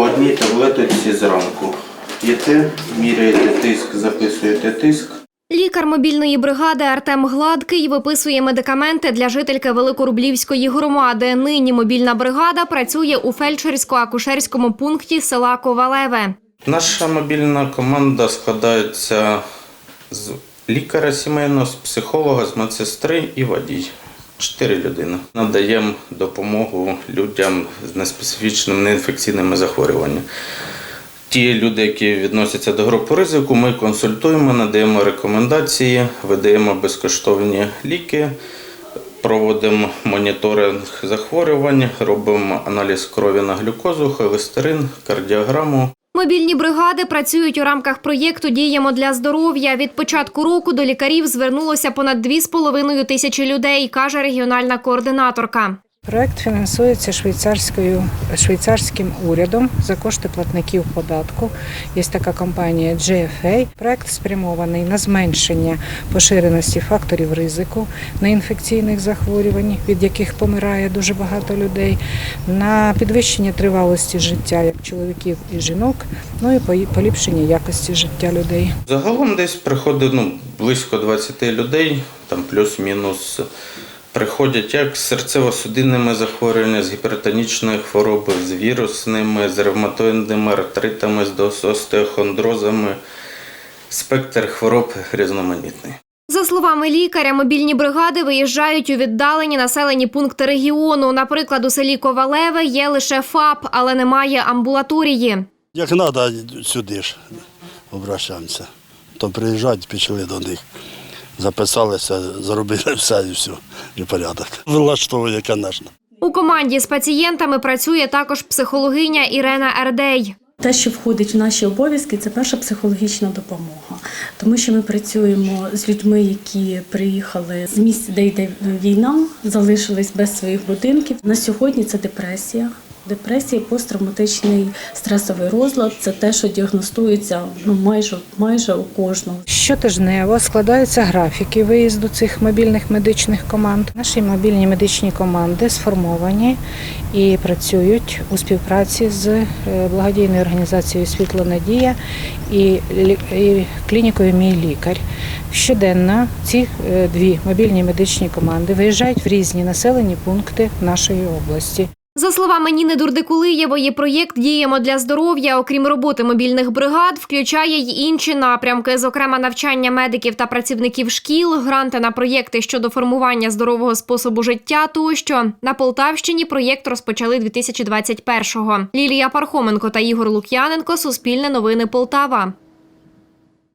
по одній таблеточці зранку. П'єте, міряєте тиск, записуєте тиск. Лікар мобільної бригади Артем Гладкий виписує медикаменти для жительки Великорублівської громади. Нині мобільна бригада працює у фельдшерсько-акушерському пункті села Ковалеве. Наша мобільна команда складається з лікаря сімейного, з психолога, з медсестри і водій. Чотири людини. Надаємо допомогу людям з неспецифічними неінфекційними захворюваннями. Ті люди, які відносяться до групи ризику, ми консультуємо, надаємо рекомендації, видаємо безкоштовні ліки, проводимо моніторинг захворювань, робимо аналіз крові на глюкозу, холестерин, кардіограму. Мобільні бригади працюють у рамках проєкту Діємо для здоров'я. Від початку року до лікарів звернулося понад 2,5 тисячі людей, каже регіональна координаторка. Проект фінансується швейцарською швейцарським урядом за кошти платників податку. Є така компанія GFA. Проект спрямований на зменшення поширеності факторів ризику неінфекційних захворювань, від яких помирає дуже багато людей, на підвищення тривалості життя як чоловіків і жінок, ну і поліпшення якості життя людей. Загалом десь приходить ну, близько 20 людей, там плюс-мінус. Приходять як з серцево-судинними захворюваннями, з гіпертонічною хворобою, з вірусними, з ревматоїдними артритами, з остеохондрозами. Спектр хвороб різноманітний. За словами лікаря, мобільні бригади виїжджають у віддалені населені пункти регіону. Наприклад, у селі Ковалеве є лише ФАП, але немає амбулаторії. Як треба, сюди ж обращаємося. То приїжджають, пішли до них. Записалися, зробили все і все, і порядок. Влаштовує, звісно. У команді з пацієнтами працює також психологиня Ірена Ердей. Те, що входить в наші обов'язки, це перша психологічна допомога, тому що ми працюємо з людьми, які приїхали з місць, де йде війна, залишились без своїх будинків. На сьогодні це депресія. Депресія, посттравматичний стресовий розлад це те, що діагностується ну майже майже у кожного. Щотижнево складаються графіки виїзду цих мобільних медичних команд. Наші мобільні медичні команди сформовані і працюють у співпраці з е, благодійною організацією Світло Надія і, клінікою Мій лікар. Щоденно ці е, дві мобільні медичні команди виїжджають в різні населені пункти нашої області. За словами Ніни Дурдикулиєвої, проєкт Діємо для здоров'я, окрім роботи мобільних бригад, включає й інші напрямки, зокрема навчання медиків та працівників шкіл, гранти на проєкти щодо формування здорового способу життя. Тощо на Полтавщині проєкт розпочали 2021-го. Лілія Пархоменко та Ігор Лук'яненко. Суспільне новини Полтава.